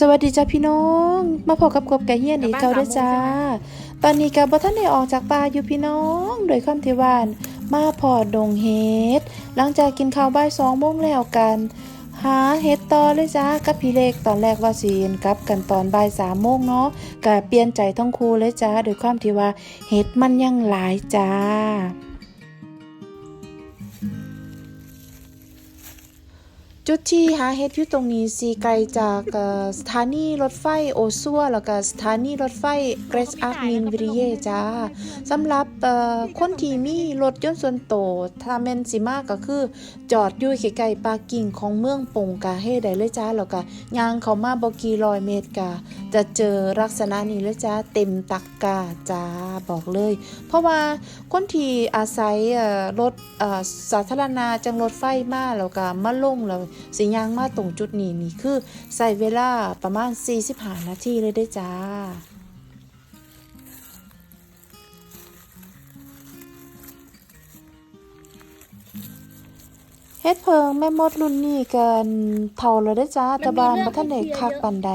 สวัสดีจ้าพี่น้อง มาพบกับกบไก่เฮียนอีกเก่าเด้วยจ้า ตอนนี้กับบ่ท่านได้ออกจากป่าอยู่พี่น้อง โดยความที่ว่านมาพอดงเฮ็ด หลังจากกินข้าวบ่ายสองโมงแล้วกัน หาเฮ็ดต่อเลยจ้ากับพี่เล็กตอนแรกว่าสินกลับกันตอนบ่ายสามโมงเนาะก็เปลี่ยนใจทั้งคู่เลยจ้าโดยความที่ว่าเฮ็ดมันยังหลายจ้า จุดที่หาเฮ็ดอยู่ตรงนี้สีไกลจากสถานีรถไฟโอซัวแล้วก็สถานีรถไฟเกรซอาร์มินวิริเยจ้าสำหรับคนที่มีรถยนต์ส่วนโตัวถ้าแม่นสิมาก็คือ จอดอยู่ใกล้ๆปาร์กิ้งของเมืองปงกาเฮได้เลยจ้าแล้วก็ย่างเขามาบ่กี่ร้อยเมตรกะจะเจอลักษณะนี้เลยจ้าเต็มตักกาจ้าบอกเลย เพราะว่าคนที่อาศัยรถสาธารณะจังรถไฟมาแล้วก็มาลงแล้วสิย่างมาตรงจุดนี้นี่คือใส่เวลาประมาณ 45 นาทีเลยได้จ้าเฮ็ดเพิงแม่มดรุ่นนี้กันเท่าแล้วเด้จ้าแต่บ้านบ่ทันได้คักปานใด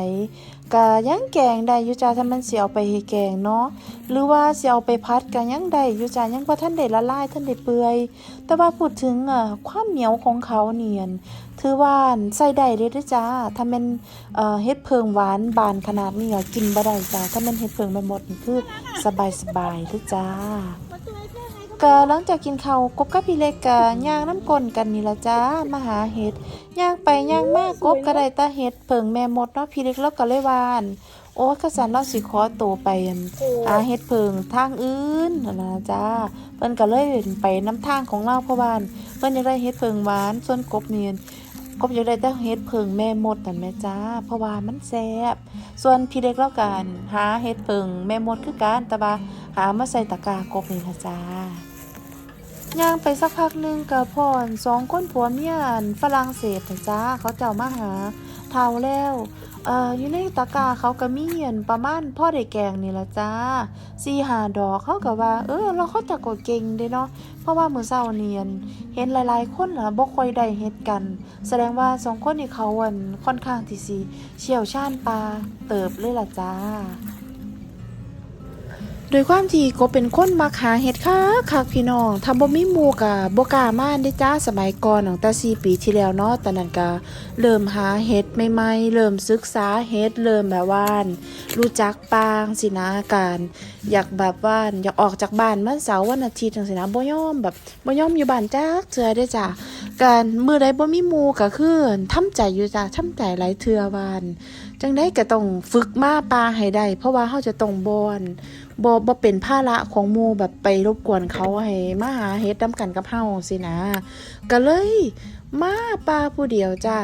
ก็ยังแกงได้อยู่จ้าถ้ามันสิเอาไปเฮแกงเนาะหรือว่าสิเอาไปพัดก็ยังได้อยู่จ้ายังบ่ทันได้ละลายทันได้เปื่อย แต่ว่าพูดถึงอะความเหนียวของเขาเนียนถือว่าใส่ได้เลยด้จ้าถ้าม่นเอ่อเฮ็ดเพิงหวานบานขนาดนี้กินบ่ได้จ้าถ้าม่นเฮ็ดเพิงแม่มดคือสบายๆเด้อจ้า ก็หลังจากกินข้าวกบกับพี่เล็กก็ย่างน้ำกลนกันนี่ละจ้ามาหาเห็ดย่างไปย่างมากกบก็ได้ตาเห็ดเพิงแม่มดเนาะพี่เล็กแล้วก็เลยวานโอ้ขสันเราสิขอตัวไปอั่นหาเห็ดเพิงทางอื่นนะจ้าเพิ่นก็เลยไปน้ำทางของเราพราะว่าเพิ่นอยากได้เห็ดเพิงหวานส่วนกบเนี่ยกบอยากได้แต่เห็ดเพิงแม่มดนั่นแม่จ้าเพราะว่ามันแซ่บส่วนพี่เล็กแล้วกันหาเห็ดเพิงแม่มดคือกันแต่ว่าหามาใส่ตะกร้ากบนี่ละจ้า ย่างไปสักพักหนึงกับพ่อนสองคนผัวเมียอันฝรั่งเศสจ้าเขาเจ้ามาหาเท่าแล้วเอ่ออยู่ในตะกร้าเขาก็มีเงินประมาณพ่อได้แกงนี่ละจ้าสี่หาดอกเขาก็ว่า เออ เราเขาจะก็เก่งเด้เนาะเพราะว่ามือเช้าเนียน เห็นหลายๆคนน่ะบ่ค่อยได้เฮ็ดกัน แสดงว่าสองคนนี้เขาอันค่อนข้างที่สิเชี่ยวชาญปลาเติบเลยล่ะจ้า โดยความที่ก็เป็นคนมักหาเห็ดค่ะคักพี่น้องถ้าบ่มีหมู่กะบ่กล้ามาเด้จ้าสมัยก่อนตั้งแต่ 4 ปีที่แล้วเนาะตอนนั้นก็เริ่มหาเห็ดใหม่ๆเริ่มศึกษาเห็ดเริ่มแบบว่ารู้จักปางสินะการอยากแบบว่าอยากออกจากบ้านวันเสาร์วันอาทิตย์จังซี่นะบ่ยอมแบบบ่ยอมอยู่บ้านจักเทื่อเด้จ้าการมื้อใดบ่มีหมู่ก็คือทำใจอยู่จ้าทำใจหลายเทื่อวาน จังได้ก็ต้องฝึกมาปลาให้ได้ เพราะว่าเขาจะต้องบอนบ่บ่เป็นภาระของมูแบบไปรบกวนเขาให้มาหาเฮ็ดนำกันกับเฮาสินะ ก็เลยมาปลาผู้เดียวจ้า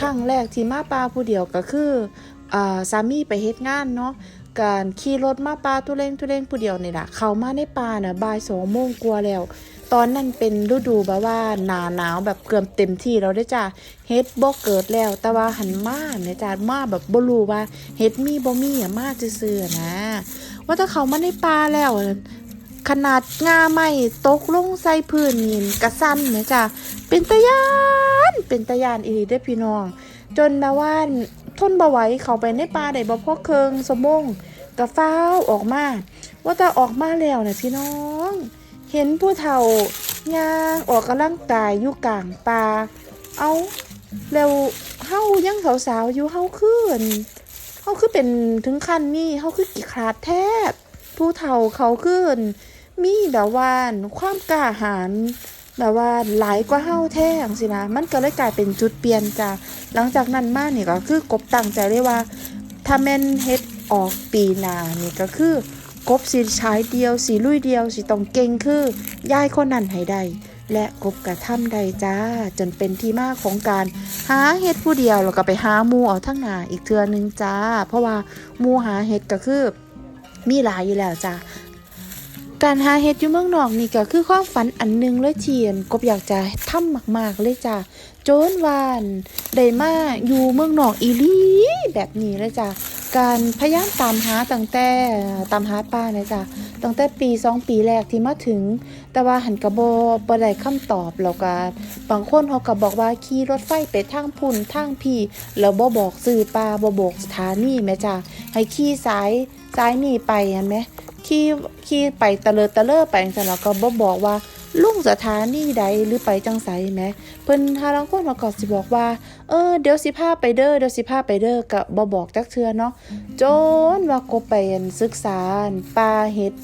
ครั้งแรกที่มาปลาผู้เดียวก็คืออ่าสามีไปเฮ็ดงานเนาะการขี่รถมาปลาทุเรงทุเรงผู้เดียวนี่แหละเขามาในป่าน่ะบ่าย2โมงกว่าแล้ว ตอนนั้นเป็นฤดูแบบว่าหนาหนาวแบบเกือบเต็มที่แล้วเด้จ้าเฮ็ดบ่เกิดแล้ว แต่ว่าหันมาเนี่ยจ้ามาแบบบ่รู้ว่าเฮ็ดมีบ่มีอะมาซื่อๆนะ ว่าถ้าเขามาในป่าแล้วขนาดงาไม้ตกลงใส่พื้นนี่กระสั้นเนี่ยจ้าเป็นตะยานเป็นตะยานอีหลีเด้พี่น้อง จนมาว่าทนบ่ไหวเขาไปในป่าได้บ่พอเคิงสมงกระฟ้าออกมา ว่าถ้าออกมาแล้วนะพี่น้อง เห็นผู้เฒ่าย่างออกกำลังกายอยู่กลางป่า เอาแล้วเฮายังสาวๆอยู่เฮาคืนเฮาคือเป็นถึงขั้นนี้เฮาคือกี่ขาดแทบ ผู้เฒ่าเขาคืนมีแบบว่าความกล้าหาญแบบว่าหลายกว่าเฮาแท้งสินะ มันก็เลยกลายเป็นจุดเปลี่ยนจ้ะหลังจากนั้นมานี่ก็คือกบตั้งใจเลยว่าถ้าแม่นเฮ็ดออกปีหน้านี่ก็คือ กบสีใช้เดียวสีลุยเดียวสีต้องเก่งคือยายคนนั้นให้ได้และกบกระทำได้จ้า จนเป็นที่มาของการหาเห็ดผู้เดียวแล้วก็ไปหามูเอาทั้งหนาอีกเทือนึงจ้า เพราะว่ามูหาเห็ดก็คือมีหลายอยู่แล้วจ้าการหาเฮ็ดอยู่เมืองนอกนี่ก็คือความฝันอันหนึงเลยที่อั่นกบอยากจะทำมากๆเลยจ้ะโจนวานได้มาอยู่เมืองนอกอีลีแบบนี้เลยจ้ะ การพยายามตามหาตั้งแต่ตามหาป้านะจ้ะตั้งแต่ปีสองปีแรกที่มาถึง แต่ว่าหันกระบบ่ได้คำตอบแล้วก็บางคนเขาก็บอกว่าขี่รถไฟไปทางพุ่นทางพี่แล้วบ่บอกสื่อปลาบ่บอกสถานีแม่จ้าให้ขี่สายสายนี่ไปเห็นไหมขี่ขี่ไปตะเลิดตะเลอไปจังซั่นแล้วก็บ่บอกว่า ลุงสถานีใดหรือไปจังไสแหมเพิ่นหาลางคนเขาก็สิบอกว่า เออเดี๋ยวสิพาไปเด้อเดี๋ยวสิพาไปเด้อก็บ่บอกจักเทื่อเนาะจนว่ากบไปอั่นศึกษาปลาเฮ็ด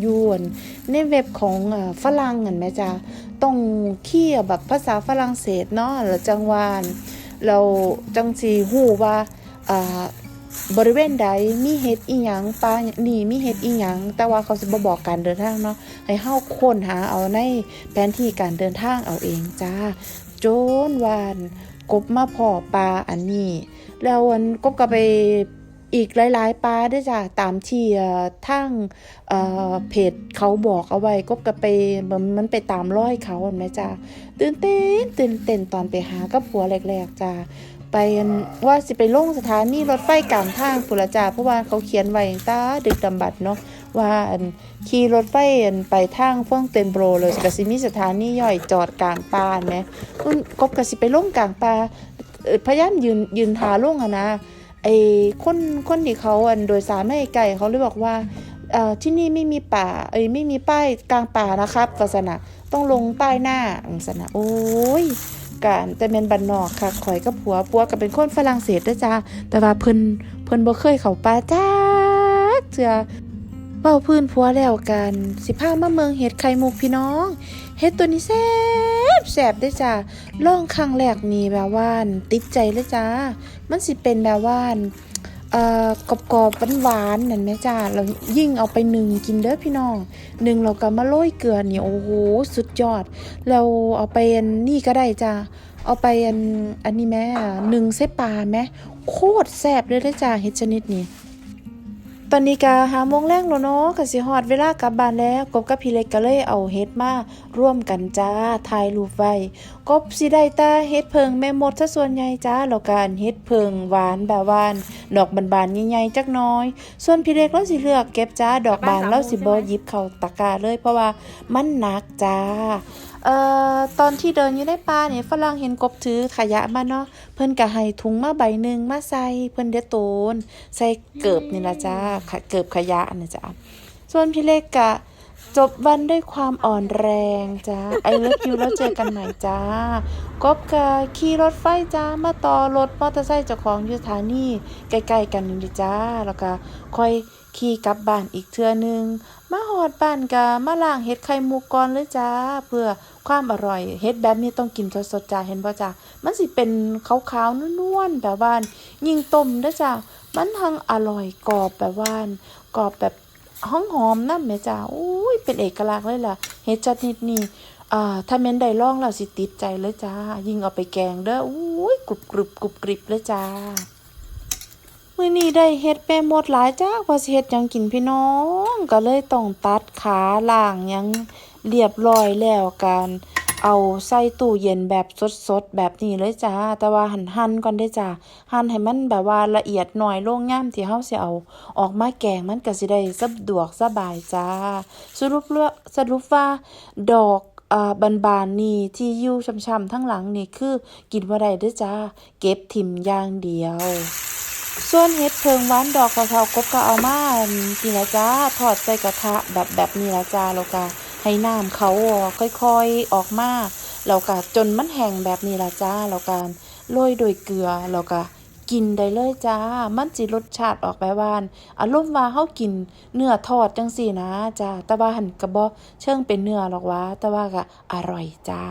อยู่อั่นในเว็บของฝรั่งเห็นไหมจ๊ะต้องเคียแบบภาษาฝรั่งเศสเนาะแล้วจังหวานเราจังสีหูว่าอ่า บริเวณใดมีเห็ดอีหยังปลานี่มีเห็ดอีหยังแต่ว่าเขาสิบ่บอกการเดินทางเนาะให้เฮาค้นหาเอาในแผนที่การเดินทางเอาเองจ้าโจนวานกบมาพอปลาอันนี้ แล้วอันกบก็ไปอีกหลายๆปลาด้วยจ้ะตามที่เอ่อทางเพจเขาบอกเอาไว้ก็กะไปมันไปตามร้อยเขาเห็นไหมจ้าตื่นเต้นตื่นเต้นตอนไปหากับผัวแรกๆจ้า ไปว่าสิไปลงสถานีรถไฟกลางทางปุระจ้าเพราะว่าเขาเขียนไว้ตาดึกดำบัดเนาะว่าอันขี่รถไฟอันไปทางฟ่องเตนโบรเลยกสิมีสถานีย่อยจอดกลางป่าแหมมันกบกสิไปลงกลางป่าพยายามยืนยืนทาลงอะนะไอ้คนคนที่เขาอันโดยสารไม่ไกลเขาเลยบอกว่าที่นี่ไม่มีป่าเอ้ยไม่มีป้ายกลางป่านะครับศาสนาต้องลงป้ายหน้าศาสนาโอ้ย การแต่เมนบันนอกค่ะข่อยกับผัวผัวก็เป็นคนฝรั่งเศสเด้จ้าแต่ว่าเพิ่นเพิ่นบ่เคยเข้าป่าจ้าเทื่อเป้าพื้นผัวแล้วกัน สิพามาเมืองเห็ดไข่มุกพี่น้องเห็ดตัวนี้แซ่บแซ่บได้จ้าล่องครั้งแรกนี่แบบว่านติดใจเลยจ้ามันสิเป็นแบบว่าน เอ่อกรอบๆหวานๆนั่นแม่จ้าเรายิ่งเอาไปหนึ่งกินเด้อพี่น้องหนึ่งเราก็มาโรยเกลือนี่โอ้โหสุดยอด เราเอาไปนี่ก็ได้จ้าเอาไปอันอันนี้แม่หนึ่งเส้ปลาแม่โคตรแซ่บเลยเด้อจ้าเห็ดชนิดนี้ ตอนนี้ก็หาโมงแรงแล้วเนาะก็สิฮอดเวลากลับบ้านแล้วกบกับพี่เล็กก็เลยเอาเฮ็ดมาร่วมกันจ้าถ่ายรูปไว้กบสิได้แต่เฮ็ดเพิงแม่มดซะส่วนใหญ่จ้าแล้วกันเฮ็ดเพิงหวานแบบว่านดอกบานๆใหญ่ๆจักน้อย ส่วนพี่เล็กเราสิเลือกเก็บจ้าดอกบานเราสิบ่หยิบเข้าตะกร้าเลยเพราะว่ามันหนักจ้า เอ่อตอนที่เดินอยู่ในป่าเนี่ยฝรั่งเห็นกบถือขยะมาเนาะเพิ่นก็ให้ถุงมาใบหนึ่งมาใส่เพิ่นเดี๋ยวโตนใส่เกิบนี่ละจ้าเกิบขยะนะจ้าส่วนพี่เล็กกะ จบวันด้วยความอ่อนแรงจ้าไอเลิฟยูแล้วเจอกันใหม่จ้ากบก็ขี่รถไฟจ้ามาต่อรถมอเตอร์ไซค์เจ้าของยู่สถานีใกล้ๆกันนี่จ้า แล้วก็ค่อยขี่กลับบ้านอีกเทื่อนึง มาหอดบ้านกะมาล้างเห็ดไข่มุกก่อนเลยจ้า เพื่อความอร่อยเห็ดแบบนี้ต้องกินสดๆจ้าเห็นบ่จ้ามันสิเป็นขาวๆนวลๆแบบว่ายิ่งต้มเด้อจ้ามันทั้งอร่อยกรอบแบบว่านกรอบแบบ หอมๆนำแม่จ้าอุ้ยเป็นเอกลักษณ์เลยล่ะเห็ดชนิดนี้อ่าถ้าเมนได้ลองเราสิติดใจเลยจ้า ยิ่งเอาไปแกงเด้ออุ้ยกรุบกรุบกรุบกริบเลยจ้ามื่อนี้ได้เฮ็ดแม่หมดหลายจ้าว่าสิเฮ็ดยังกินพี่น้อง ก็เลยต้องตัดขาล่างยังเรียบร้อยแล้วกัน เอาใส่ตู้เย็นแบบสดๆ แบบนี้เลยจ้า แต่ว่าหั่นหั่นก่อนเด้จ้า หั่นให้มันแบบว่าละเอียดหน่อยลงยามที่เฮาสิเอาออกมาแกงมันก็สิได้สะดวกสบายจ้า สรุปเรื่องสรุปว่าดอกอ่าบานนี่ที่อยู่ช่ำๆทั้งหลังนี่คือกินบ่ได้ด้จ้า เก็บทิ่มอย่างเดียว ส่วนเห็ดเพิงหวานดอกกะเพรากบก็เอามานี่ละจ้าทอดใส่กระทะแบบแบบนี้ละจ้าแล้วก็ ให้น้ำเขาค่อยๆออกมาแล้วก็จนมันแห้งแบบนี้ละจ้าแล้วก็โรยด้วยเกลือแล้วก็กินได้เลยจ้า มันสิรสชาติออกแบบว่าอารมณ์ว่าเฮากินเนื้อทอดจังสี่นะจ้าแต่ว่าหันกระบอกเชิงเป็นเนื้อหรอกว่าแต่ว่าก็อร่อยจ้า